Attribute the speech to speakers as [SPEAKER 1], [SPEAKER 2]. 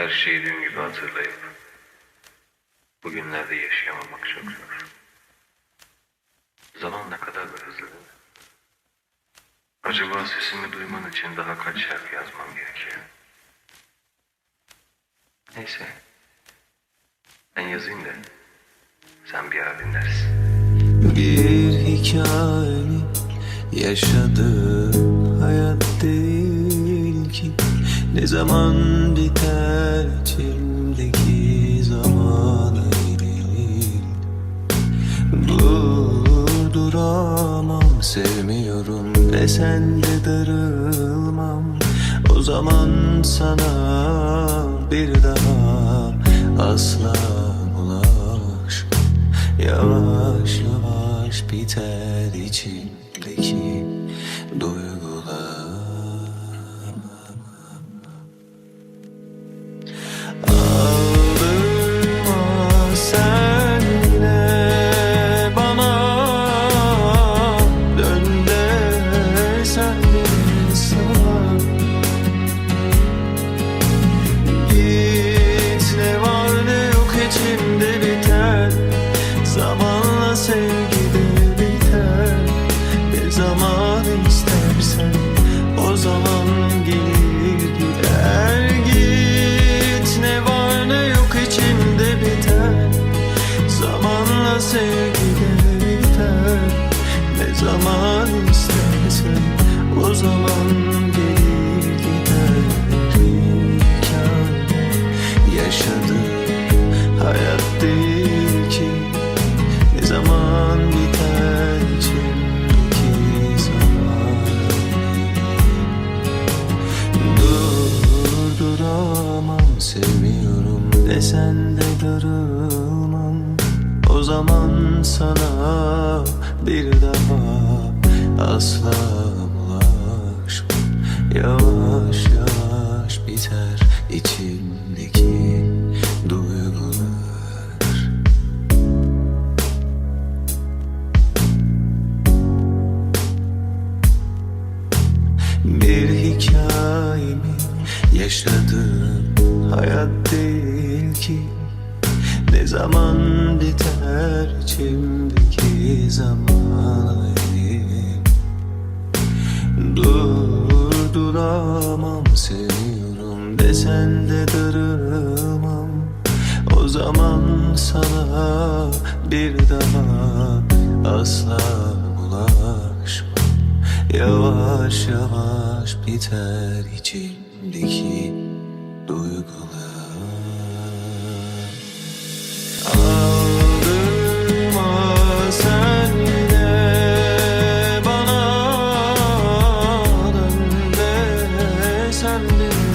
[SPEAKER 1] Her şeyi dün gibi hatırlayıp bugünlerde yaşayamamak çok zor. Zaman ne kadar da hızlı değil mi? Acaba sesimi duyman için daha kaç şarkı yazmam gerekiyor? Neyse. Ben yazayım da sen bir ara dinlersin.
[SPEAKER 2] Bir hikaye yaşadım hayat değil Ne zaman biter içimdeki zamanı değil Durduramam sevmiyorum desen de darılmam. O zaman sana bir daha asla bulaşmam Yavaş yavaş biter içimdeki duygular Zamanla sevgi de biter Ne zaman istersen o zaman gelir gider. Hikaye yaşadım hayat değil ki Ne zaman biter içimdeki zaman. Durduramam sevmiyorum desen de darılmam O zaman sana bir daha asla bulaşmam Yavaş yavaş biter içimdeki duygular. Bir hikayemi yaşadım hayat değil ki Ne zaman biter içimdeki zaman Durduramam seviyorum desen de darılmam O zaman sana bir daha asla bulaşmam. Yavaş yavaş biter içimdeki duygular sun knew